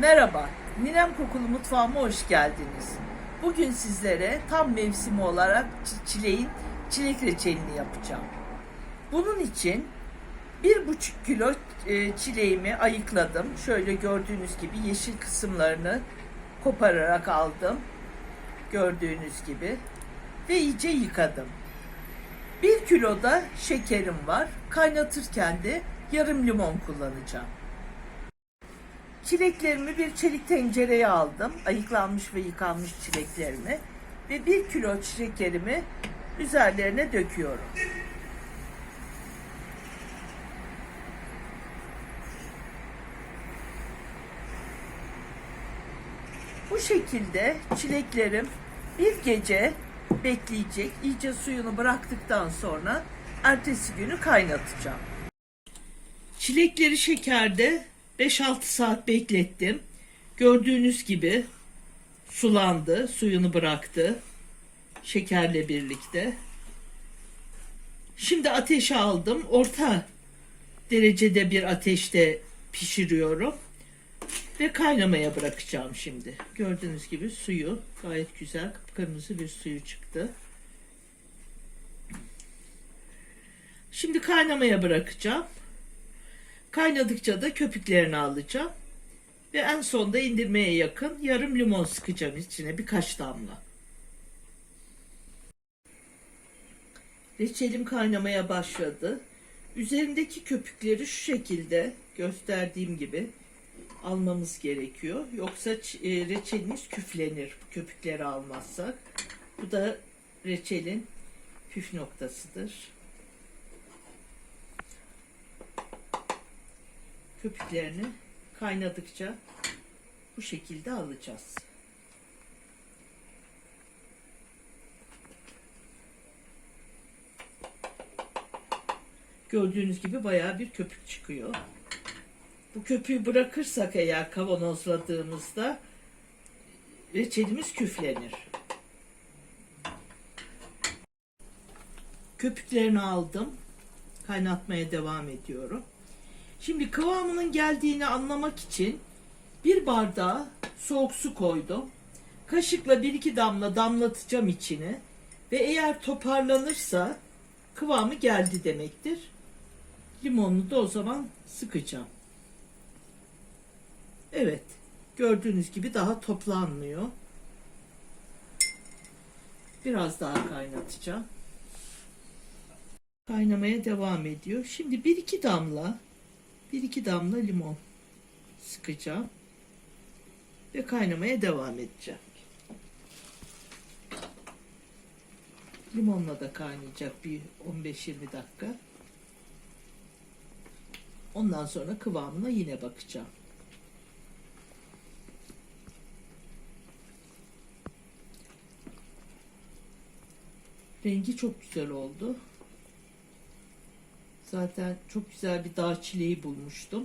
Merhaba, Ninem Kokulu Mutfağıma hoş geldiniz. Bugün sizlere tam mevsimi olarak çi- çileğin çilek reçelini yapacağım. Bunun için bir buçuk kilo e, çileğimi ayıkladım. Şöyle gördüğünüz gibi yeşil kısımlarını kopararak aldım. Gördüğünüz gibi. Ve iyice yıkadım. Bir kilo da şekerim var. Kaynatırken de yarım limon kullanacağım. Çileklerimi bir çelik tencereye aldım. Ayıklanmış ve yıkanmış çileklerimi. Ve bir kilo şekerimi üzerlerine döküyorum. Bu şekilde çileklerim bir gece bekleyecek. İyice suyunu bıraktıktan sonra ertesi günü kaynatacağım. Çilekleri şekerde 5-6 saat beklettim. Gördüğünüz gibi sulandı, suyunu bıraktı şekerle birlikte. Şimdi ateşe aldım. Orta derecede bir ateşte pişiriyorum. Ve kaynamaya bırakacağım şimdi. Gördüğünüz gibi suyu gayet güzel kırmızı bir suyu çıktı. Şimdi kaynamaya bırakacağım. Kaynadıkça da köpüklerini alacağım. Ve en sonda indirmeye yakın yarım limon sıkacağım içine birkaç damla. Reçelim kaynamaya başladı. Üzerindeki köpükleri şu şekilde gösterdiğim gibi almamız gerekiyor. Yoksa e, reçelimiz küflenir köpükleri almazsak. Bu da reçelin püf noktasıdır. Köpüklerini kaynadıkça bu şekilde alacağız. Gördüğünüz gibi bayağı bir köpük çıkıyor. Bu köpüğü bırakırsak eğer kavanozladığımızda reçelimiz küflenir. Köpüklerini aldım. Kaynatmaya devam ediyorum. Şimdi kıvamının geldiğini anlamak için bir bardağa soğuk su koydum. Kaşıkla bir iki damla damlatacağım içine ve eğer toparlanırsa kıvamı geldi demektir. Limonunu da o zaman sıkacağım. Evet, gördüğünüz gibi daha toplanmıyor. Biraz daha kaynatacağım. Kaynamaya devam ediyor. Şimdi bir iki damla bir iki damla limon sıkacağım ve kaynamaya devam edeceğim. Limonla da kaynayacak bir 15-20 dakika. Ondan sonra kıvamına yine bakacağım. Rengi çok güzel oldu. Zaten çok güzel bir dağ çileği bulmuştum.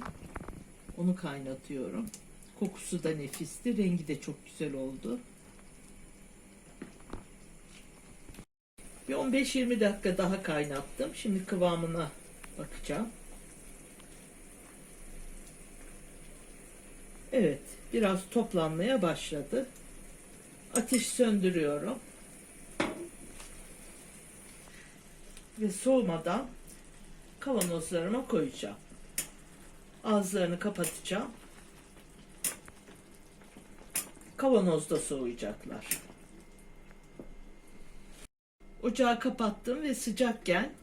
Onu kaynatıyorum. Kokusu da nefisti. Rengi de çok güzel oldu. Bir 15-20 dakika daha kaynattım. Şimdi kıvamına bakacağım. Evet, biraz toplanmaya başladı. Ateş söndürüyorum. Ve soğumadan kavanozlarıma koyacağım. Ağızlarını kapatacağım. Kavanozda soğuyacaklar. Ocağı kapattım ve sıcakken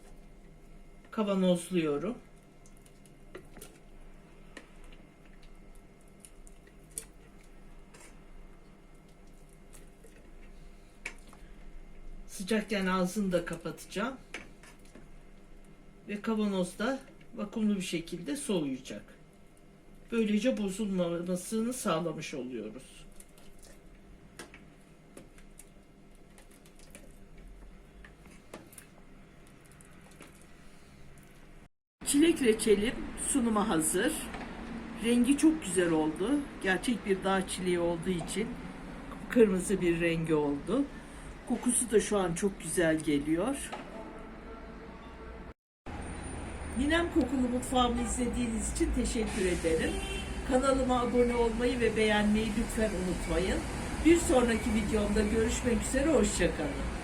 kavanozluyorum. Sıcakken ağzını da kapatacağım ve kavanozda vakumlu bir şekilde soğuyacak. Böylece bozulmamasını sağlamış oluyoruz. Çilek reçelim sunuma hazır. Rengi çok güzel oldu. Gerçek bir dağ çileği olduğu için kırmızı bir rengi oldu. Kokusu da şu an çok güzel geliyor. Ninem Kokulu Mutfağımı izlediğiniz için teşekkür ederim. Kanalıma abone olmayı ve beğenmeyi lütfen unutmayın. Bir sonraki videomda görüşmek üzere, hoşçakalın.